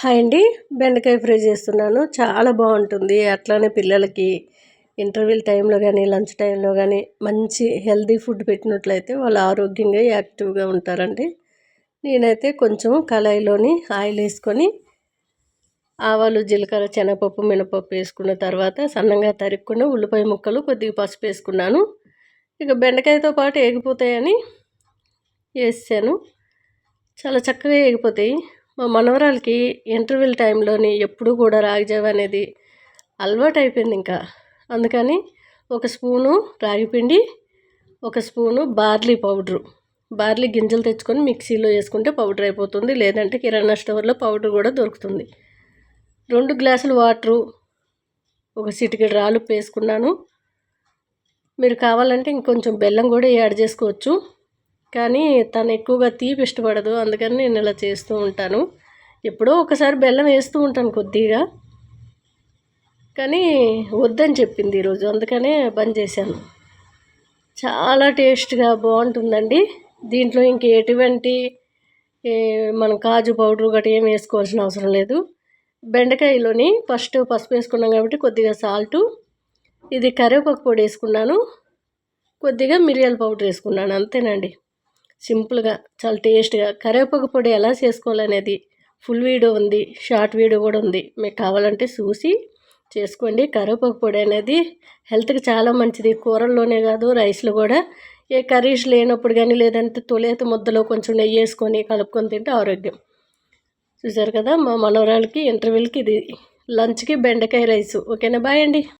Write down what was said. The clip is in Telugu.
హాయ్ అండి. బెండకాయ ఫ్రై చేస్తున్నాను. చాలా బాగుంటుంది. అట్లానే పిల్లలకి ఇంటర్వ్యూల్ టైంలో కానీ లంచ్ టైంలో కానీ మంచి హెల్దీ ఫుడ్ పెట్టినట్లయితే వాళ్ళు ఆరోగ్యంగా యాక్టివ్గా ఉంటారండి. నేనైతే కొంచెం కళాయిలోని ఆయిల్ వేసుకొని ఆవాలు జీలకర్ర శనగపప్పు మినపప్పు వేసుకున్న తర్వాత సన్నంగా తరుక్కున్న ఉల్లిపాయ ముక్కలు కొద్దిగా పసుపు వేసుకున్నాను. ఇక బెండకాయతో పాటు ఎగిపోతాయని వేసాను. చాలా చక్కగా ఎగిపోతాయి మా మనవరాలకి ఇంటర్వెల్ టైంలోని ఎప్పుడు కూడా రాగిజావ అనేది అలవాటు అయిపోయింది ఇంకా. అందుకని ఒక స్పూను రాగిపిండి ఒక స్పూను బార్లీ పౌడరు. బార్లీ గింజలు తెచ్చుకొని మిక్సీలో వేసుకుంటే పౌడర్ అయిపోతుంది లేదంటే కిరాణా స్టోర్లో పౌడర్ కూడా దొరుకుతుంది. రెండు గ్లాసులు వాటరు ఒక సిటికెడు రాళ్ళు వేసుకున్నాను. మీరు కావాలంటే ఇంకొంచెం బెల్లం కూడా యాడ్ చేసుకోవచ్చు. కానీ తను ఎక్కువగా తీపి ఇష్టపడదు. అందుకని నేను ఇలా చేస్తూ ఉంటాను. ఎప్పుడో ఒకసారి బెల్లం వేస్తూ ఉంటాను కొద్దిగా. కానీ వద్దని చెప్పింది ఈరోజు. అందుకనే బంద్ చేశాను. చాలా టేస్ట్గా బాగుంటుందండి. దీంట్లో ఇంక ఎటువంటి మనం కాజు పౌడర్ గట్రా ఏం వేసుకోవాల్సిన అవసరం లేదు. బెండకాయలోని ఫస్ట్ పసుపు వేసుకున్నాం కాబట్టి కొద్దిగా సాల్టు ఇది కరివేపాకు పొడి వేసుకున్నాను. కొద్దిగా మిరియాల పౌడర్ వేసుకున్నాను. అంతేనండి. సింపుల్గా చాలా టేస్ట్గా కరివేపాకు పొడి ఎలా చేసుకోవాలనేది ఫుల్ వీడియో ఉంది షార్ట్ వీడియో కూడా ఉంది. మీకు కావాలంటే చూసి చేసుకోండి. కరివేపాకు పొడి అనేది హెల్త్కి చాలా మంచిది. కూరల్లోనే కాదు రైస్లో కూడా. ఏ కర్రీస్ లేనప్పుడు కానీ లేదంటే తొలేత ముద్దలో కొంచెం నెయ్యి వేసుకొని కలుపుకొని తింటే ఆరోగ్యం. చూసారు కదా మా మనవరాలకి ఇంటర్వ్యూలకి ఇది లంచ్కి బెండకాయ రైస్. ఓకేనా? బాయ్ అండి.